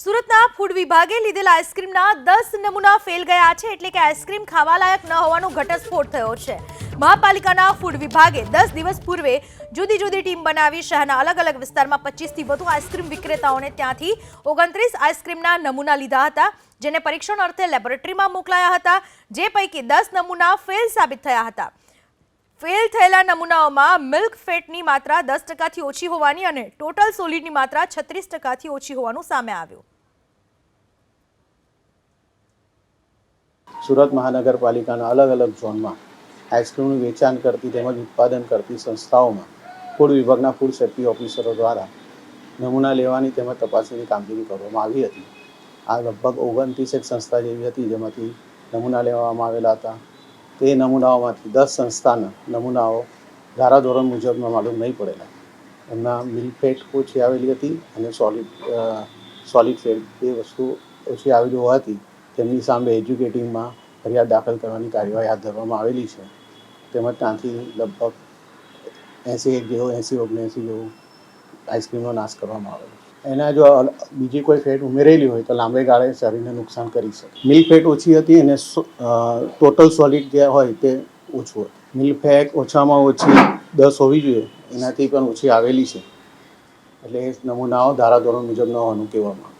સુરતના ફૂડ વિભાગે લીધેલા આઈસ્ક્રીમના દસ નમૂના ફેલ ગયા છે એટલે કે આઈસ્ક્રીમ ખાવાલાયક ન હોવાનો ઘટસ્ફોટ થયો છે. મહાપાલિકાના ફૂડ વિભાગે દસ દિવસ પૂર્વે જુદી જુદી ટીમ બનાવી શહેરના અલગ અલગ વિસ્તારમાં પચીસથી વધુ આઈસ્ક્રીમ વિક્રેતાઓને ત્યાંથી ઓગણત્રીસ આઈસ્ક્રીમના નમૂના લીધા હતા, જેને પરીક્ષણ અર્થે લેબોરેટરીમાં મોકલાયા હતા, જે પૈકી દસ નમૂના ફેલ સાબિત થયા હતા. ફેલ થયેલા નમૂનાઓમાં મિલ્ક ફેટની માત્રા દસ ટકાથી ઓછી હોવાની અને ટોટલ સોલિડની માત્રા છત્રીસ ટકાથી ઓછી હોવાનું સામે આવ્યું. સુરત મહાનગરપાલિકાના અલગ અલગ ઝોનમાં આઈસ્ક્રીમનું વેચાણ કરતી તેમજ ઉત્પાદન કરતી સંસ્થાઓમાં ફૂડ વિભાગના ફૂડ સેફ્ટી ઓફિસરો દ્વારા નમૂના લેવાની તેમજ તપાસની કામગીરી કરવામાં આવી હતી. આ લગભગ ઓગણત્રીસ એક સંસ્થા જેવી હતી જેમાંથી નમૂના લેવામાં આવેલા હતા. તે નમૂનાઓમાંથી દસ સંસ્થાના નમૂનાઓ ધારાધોરણ મુજબના માલુમ નહીં પડેલા. એમના મિલ્ક ફેટ ઓછી આવેલી હતી અને સોલિડ સોલિડ ફેટ એ વસ્તુ ઓછી આવેલી હોવાથી તેમની સામે એજ્યુકેટિંગમાં ફરિયાદ દાખલ કરવાની કાર્યવાહી હાથ ધરવામાં આવેલી છે. તેમજ ત્યાંથી લગભગ એંસી એક જેવો, એંસી ઓગણએંસી જેવું આઈસ્ક્રીમનો નાશ કરવામાં આવેલો. છે એના જો બીજી કોઈ ફેટ ઉમેરેલી હોય તો લાંબે ગાળે શરીરને નુકસાન કરી શકે. મિલ્ક ફેટ ઓછી હતી અને ટોટલ સોલિડ જે હોય તે ઓછું હતું. મિલ્ક ફેટ ઓછામાં ઓછી દસ હોવી જોઈએ, એનાથી પણ ઓછી આવેલી છે. એટલે નમૂનાઓ ધારાધોરણ મુજબ ન હોવાનું કહેવામાં